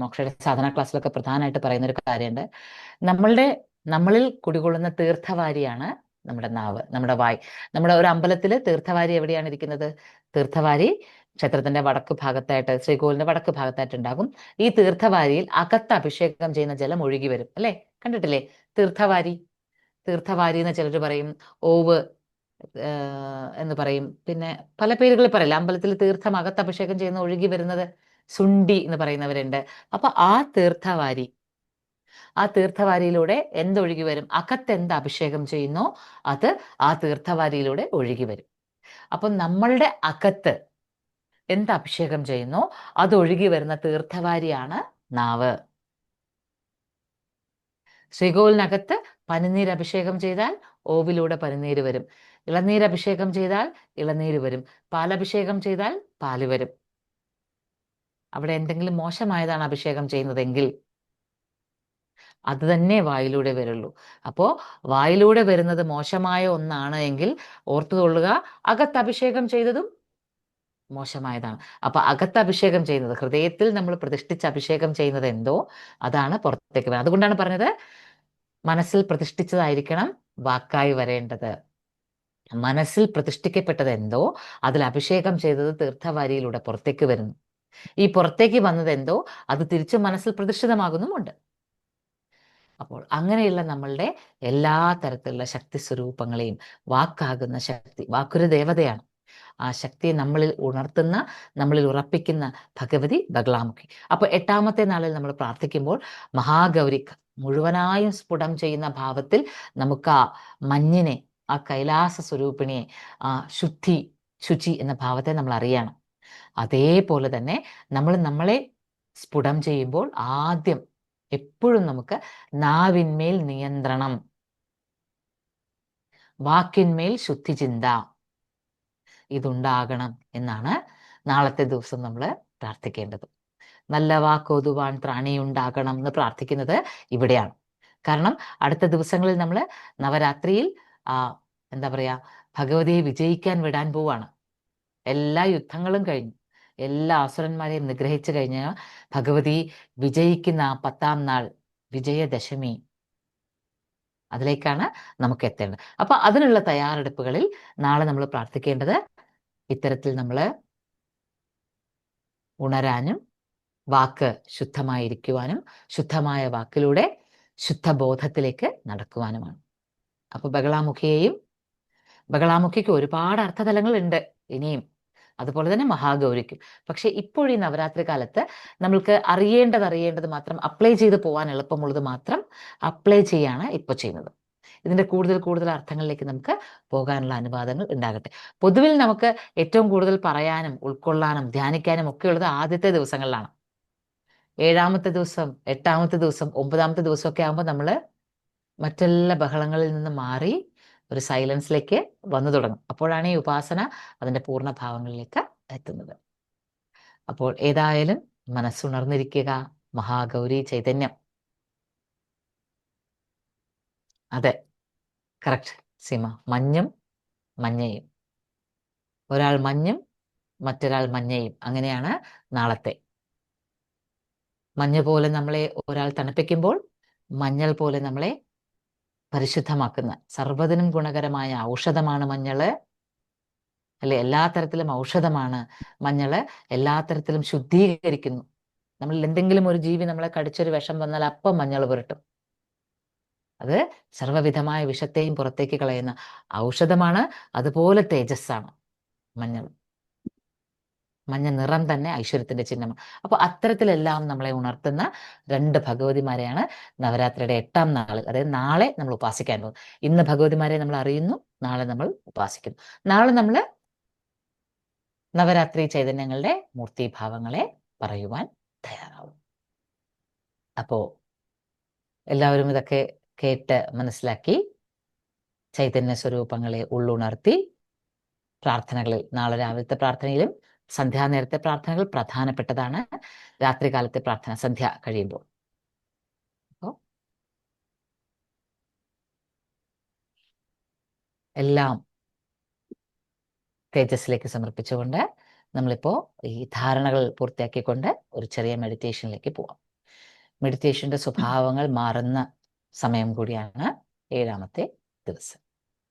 മോക്ഷയുടെ സാധന ക്ലാസ്സിലൊക്കെ പ്രധാനമായിട്ട് പറയുന്ന ഒരു കാര്യമുണ്ട്. നമ്മളുടെ നമ്മളിൽ കുടികൊള്ളുന്ന തീർത്ഥവാരിയാണ് നമ്മുടെ നാവ് നമ്മുടെ വായ്. നമ്മുടെ ഒരു അമ്പലത്തിൽ തീർത്ഥവാരി എവിടെയാണ് ഇരിക്കുന്നത്? തീർത്ഥവാരി ക്ഷേത്രത്തിന്റെ വടക്ക് ഭാഗത്തായിട്ട് ശ്രീകോവിലിന്റെ വടക്ക് ഭാഗത്തായിട്ട് ഉണ്ടാകും. ഈ തീർത്ഥവാരിയിൽ അകത്ത് അഭിഷേകം ചെയ്യുന്ന ജലം ഒഴുകി വരും അല്ലേ? കണ്ടിട്ടില്ലേ? തീർത്ഥവാരി. തീർത്ഥവാരി എന്ന് ചിലർ പറയും ഓവ് എന്ന് പറയും. പിന്നെ പല പേരുകൾ പറയില്ല. അമ്പലത്തിൽ തീർത്ഥം അകത്ത് അഭിഷേകം ചെയ്യുന്ന ഒഴുകി വരുന്നത് സുണ്ടി എന്ന് പറയുന്നവരുണ്ട്. അപ്പൊ ആ തീർത്ഥവാരി ആ തീർത്ഥവാരിയിലൂടെ എന്തൊഴുകി വരും? അകത്ത് എന്ത് അഭിഷേകം ചെയ്യുന്നോ? അത് ആ തീർത്ഥവാരിയിലൂടെ ഒഴുകി വരും. അപ്പൊ നമ്മളുടെ അകത്ത് എന്ത് അഭിഷേകം ചെയ്യുന്നോ? അത് ഒഴുകി വരുന്ന തീർത്ഥവാരിയാണ് നാവ്. ശ്രീകോവിലിനകത്ത് പനിനീര് അഭിഷേകം ചെയ്താൽ ഓവിലൂടെ പനിനീര് വരും. ഇളനീര് അഭിഷേകം ചെയ്താൽ ഇളനീര് വരും. പാലഭിഷേകം ചെയ്താൽ പാൽ വരും. അവിടെ എന്തെങ്കിലും മോശമായതാണ് അഭിഷേകം ചെയ്യുന്നതെങ്കിൽ അത് തന്നെ വായിലൂടെ വരുള്ളൂ. അപ്പോൾ വായിലൂടെ വരുന്നത് മോശമായ ഒന്നാണ് എങ്കിൽ ഓർത്തുകൊള്ളുക അകത്ത് അഭിഷേകം ചെയ്തതും മോശമായതാണ്. അപ്പൊ അകത്ത് അഭിഷേകം ചെയ്യുന്നത് ഹൃദയത്തിൽ നമ്മൾ പ്രതിഷ്ഠിച്ച് അഭിഷേകം ചെയ്യുന്നത് എന്തോ അതാണ് പുറത്തേക്ക് വരുന്നത്. അതുകൊണ്ടാണ് പറഞ്ഞത് മനസ്സിൽ പ്രതിഷ്ഠിച്ചതായിരിക്കണം വാക്കായി വരേണ്ടത്. മനസ്സിൽ പ്രതിഷ്ഠിക്കപ്പെട്ടത് എന്തോ അതിൽ അഭിഷേകം ചെയ്തത് തീർത്ഥവാരിയിലൂടെ പുറത്തേക്ക് വരുന്നു. ഈ പുറത്തേക്ക് വന്നത് എന്തോ അത് തിരിച്ചു മനസ്സിൽ പ്രതിഷ്ഠിതമാകുന്നുമുണ്ട്. അപ്പോൾ അങ്ങനെയുള്ള നമ്മളുടെ എല്ലാ തരത്തിലുള്ള ശക്തി സ്വരൂപങ്ങളെയും വാക്കാകുന്ന ശക്തി വാക്കൊരു ദേവതയാണ്. ആ ശക്തിയെ നമ്മളിൽ ഉണർത്തുന്ന നമ്മളിൽ ഉറപ്പിക്കുന്ന ഭഗവതി ബഗ്ലാമുഖി അപ്പോൾ എട്ടാമത്തെ നാളിൽ നമ്മൾ പ്രാർത്ഥിക്കുമ്പോൾ മഹാഗൗരി മുഴുവനായും സ്ഫുടം ചെയ്യുന്ന ഭാവത്തിൽ നമുക്ക് ആ മഞ്ഞിനെ ആ കൈലാസ സ്വരൂപിണിയെ ആ ശുദ്ധി ശുചി എന്ന ഭാവത്തെ നമ്മൾ അറിയണം. അതേപോലെ തന്നെ നമ്മൾ നമ്മളെ സ്ഫുടം ചെയ്യുമ്പോൾ ആദ്യം എപ്പോഴും നമുക്ക് നാവിന്മേൽ നിയന്ത്രണം. വാക്കിന്മേൽ ശുദ്ധിചിന്ത. ഇതുണ്ടാകണം എന്നാണ് നാളത്തെ ദിവസം നമ്മൾ പ്രാർത്ഥിക്കേണ്ടത്. നല്ല വാക്കോതുവാൻ ത്രാണിയുണ്ടാകണം എന്ന് പ്രാർത്ഥിക്കുന്നത് ഇവിടെയാണ്. കാരണം അടുത്ത ദിവസങ്ങളിൽ നമ്മൾ നവരാത്രിയിൽ ആ എന്താ പറയാ ഭഗവതിയെ വിജയിക്കാൻ വിടാൻ പോവാണ്. എല്ലാ യുദ്ധങ്ങളും കഴിഞ്ഞു. എല്ലാ അസുരന്മാരെയും നിഗ്രഹിച്ചു കഴിഞ്ഞ ഭഗവതി വിജയിക്കുന്ന പത്താം നാൾ വിജയദശമി അതിലേക്കാണ് നമുക്ക് എത്തേണ്ടത്. അപ്പൊ അതിനുള്ള തയ്യാറെടുപ്പുകളിൽ നാളെ നമ്മൾ പ്രാർത്ഥിക്കേണ്ടത് ഇത്തരത്തിൽ നമ്മൾ ഉണരാനും വാക്ക് ശുദ്ധമായിരിക്കുവാനും ശുദ്ധമായ വാക്കിലൂടെ ശുദ്ധബോധത്തിലേക്ക് നടക്കുവാനുമാണ്. അപ്പൊ ബഗളാമുഖിയെയും ബഗളാമുഖിക്ക് ഒരുപാട് അർത്ഥതലങ്ങൾ ഉണ്ട് ഇനിയും. അതുപോലെ തന്നെ മഹാഗൗരിക്കും. പക്ഷെ ഇപ്പോഴീ നവരാത്രി കാലത്ത് നമ്മൾക്ക് അറിയേണ്ടത് അറിയേണ്ടത് മാത്രം അപ്ലൈ ചെയ്ത് പോകാൻ എളുപ്പമുള്ളത് മാത്രം അപ്ലൈ ചെയ്യാണ് ഇപ്പോൾ ചെയ്യുന്നത്. ഇതിന്റെ കൂടുതൽ കൂടുതൽ അർത്ഥങ്ങളിലേക്ക് നമുക്ക് പോകാനുള്ള അനുവാദങ്ങൾ ഉണ്ടാകട്ടെ. പൊതുവിൽ നമുക്ക് ഏറ്റവും കൂടുതൽ പറയാനും ഉൾക്കൊള്ളാനും ധ്യാനിക്കാനും ഒക്കെയുള്ളത് ആദ്യത്തെ ദിവസങ്ങളിലാണ്. ഏഴാമത്തെ ദിവസം എട്ടാമത്തെ ദിവസം ഒമ്പതാമത്തെ ദിവസമൊക്കെ ആകുമ്പോൾ നമ്മൾ മറ്റെല്ലാ ബഹളങ്ങളിൽ നിന്ന് മാറി ഒരു സൈലൻസിലേക്ക് വന്നു തുടങ്ങും. അപ്പോഴാണ് ഈ ഉപാസന അതിന്റെ പൂർണഭാവങ്ങളിലേക്ക് എത്തുന്നത്. അപ്പോൾ ഏതായാലും മനസ്സുണർന്നിരിക്കുക മഹാഗൗരി ചൈതന്യം. അതെ കറക്റ്റ് സീമ. മഞ്ഞും മഞ്ഞയും. ഒരാൾ മഞ്ഞും മറ്റൊരാൾ മഞ്ഞയും. അങ്ങനെയാണ് നാളത്തെ. മഞ്ഞ പോലെ നമ്മളെ ഒരാൾ തണുപ്പിക്കുമ്പോൾ മഞ്ഞൾ പോലെ നമ്മളെ പരിശുദ്ധമാക്കുന്ന സർവതിനും ഗുണകരമായ ഔഷധമാണ് മഞ്ഞൾ. അല്ലെ? എല്ലാ തരത്തിലും ഔഷധമാണ് മഞ്ഞൾ. എല്ലാ തരത്തിലും ശുദ്ധീകരിക്കുന്നു. നമ്മൾ എന്തെങ്കിലും ഒരു ജീവി നമ്മളെ കടിച്ചൊരു വിഷം വന്നാൽ അപ്പം മഞ്ഞൾ പുരട്ടും. അത് സർവവിധമായ വിഷത്തെയും പുറത്തേക്ക് കളയുന്ന ഔഷധമാണ്. അതുപോലെ തേജസ്സാണ് മഞ്ഞൾ മഞ്ഞ നിറം തന്നെ ഐശ്വര്യത്തിന്റെ ചിഹ്നമാണ്. അപ്പൊ അത്തരത്തിലെല്ലാം നമ്മളെ ഉണർത്തുന്ന രണ്ട് ഭഗവതിമാരെയാണ് നവരാത്രിയുടെ എട്ടാം നാൾ അതായത് നാളെ നമ്മൾ ഉപാസിക്കാൻ പോകും ഇന്ന് ഭഗവതിമാരെ നമ്മൾ അറിയുന്നു നാളെ നമ്മൾ ഉപാസിക്കുന്നു. നാളെ നമ്മൾ നവരാത്രി ചൈതന്യങ്ങളുടെ മൂർത്തിഭാവങ്ങളെ പറയുവാൻ തയ്യാറാവും. അപ്പോ എല്ലാവരും ഇതൊക്കെ കേട്ട് മനസ്സിലാക്കി ചൈതന്യ സ്വരൂപങ്ങളെ ഉള്ളുണർത്തി പ്രാർത്ഥനകളിൽ നാളെ രാവിലത്തെ പ്രാർത്ഥനയിലും സന്ധ്യാനേരത്തെ പ്രാർത്ഥനകൾ പ്രധാനപ്പെട്ടതാണ്. രാത്രികാലത്തെ പ്രാർത്ഥന സന്ധ്യ കഴിയുമ്പോൾ. അപ്പോൾ എല്ലാം തേജസ്സിലേക്ക് സമർപ്പിച്ചുകൊണ്ട് നമ്മളിപ്പോൾ ഈ ധാരണകൾ പൂർത്തിയാക്കിക്കൊണ്ട് ഒരു ചെറിയ മെഡിറ്റേഷനിലേക്ക് പോവാം. മെഡിറ്റേഷന്റെ സ്വഭാവങ്ങൾ മാറുന്ന സമയം കൂടിയാണ് ഏഴാമത്തെ ദിവസം.